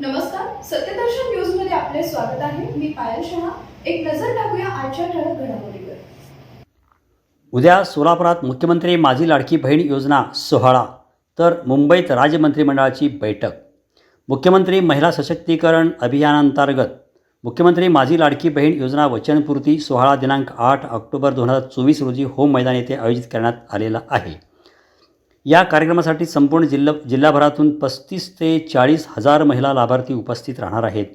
नमस्कार सत्यदर्शन न्यूजमध्ये आपले स्वागत आहे. मी पायल शहा. एक नजर टाकूया आजच्या ठळक घडामोडीवर. उद्या सोलापुरात मुख्यमंत्री माझी लाडकी बहीण योजना सोहळा तर मुंबईत राज्य मंत्रिमंडळाची बैठक. मुख्यमंत्री महिला सशक्तीकरण अभियानांतर्गत मुख्यमंत्री माझी लाडकी बहीण योजना वचनपूर्ती सोहळा दिनांक आठ ऑक्टोबर दोन हजार चोवीस रोजी होम मैदान येथे आयोजित करण्यात आलेला आहे. या कार्यक्रमासाठी संपूर्ण जिल्हा जिल्हाभरातून पस्तीस ते चाळीस हजार महिला लाभार्थी उपस्थित राहणार आहेत.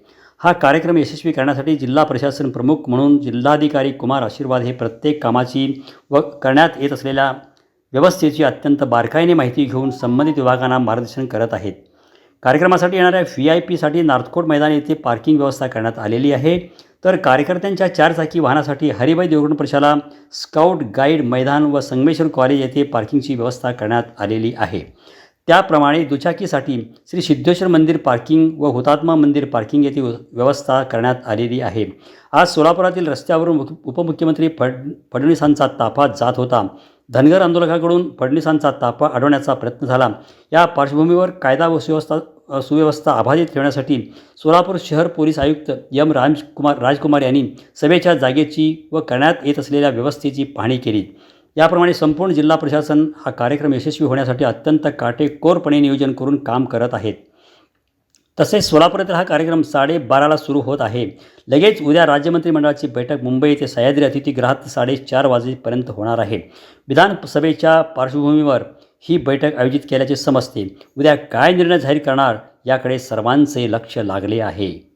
हा कार्यक्रम यशस्वी करण्यासाठी जिल्हा प्रशासन प्रमुख म्हणून जिल्हाधिकारी कुमार आशीर्वाद हे प्रत्येक कामाची व करण्यात येत असलेल्या व्यवस्थेची अत्यंत बारकाईने माहिती घेऊन संबंधित विभागांना मार्गदर्शन करत आहेत. कार्यक्रमासाठी येणाऱ्या व्ही आय पीसाठी नार्थकोट मैदान येथे पार्किंग व्यवस्था करण्यात आलेली आहे. तर कार्यकर्त्यांच्या चारचाकी वाहनासाठी हरिभाई देवगण प्रशाला स्काउट गाईड मैदान व संगमेश्वर कॉलेज येथे पार्किंगची व्यवस्था करण्यात आलेली आहे. त्याप्रमाणे दुचाकीसाठी श्री सिद्धेश्वर मंदिर पार्किंग व हुतात्मा मंदिर पार्किंग येथे व्यवस्था करण्यात आलेली आहे. आज सोलापुरातील रस्त्यावरून उपमुख्यमंत्री फड फडणवीसांचा ताफा जात होता. धनगर आंदोलकाकडून फडणवीसांचा ताफा अडवण्याचा प्रयत्न झाला. या पार्श्वभूमीवर कायदा व सुव्यवस्था सुव्यवस्था अबाधित ठेवण्यासाठी सोलापूर शहर पोलीस आयुक्त एम राजकुमार राजकुमार यांनी सभेच्या जागेची व करण्यात येत असलेल्या व्यवस्थेची पाहणी केली. याप्रमाणे संपूर्ण जिल्हा प्रशासन हा कार्यक्रम यशस्वी होण्यासाठी अत्यंत काटेकोरपणे नियोजन करून काम करत आहेत. तसेच सोलापुरातील हा कार्यक्रम साडेबाराला सुरू होत आहे. लगेच उद्या राज्यमंत्रिमंडळाची बैठक मुंबई येथे सह्याद्री अतिथीगृहात साडेचार वाजेपर्यंत होणार आहे. विधानसभेच्या पार्श्वभूमीवर ही बैठक आयोजित केल्याचे समजते. उद्या काय निर्णय जाहीर करणार याकडे सर्वांचे लक्ष लागले आहे.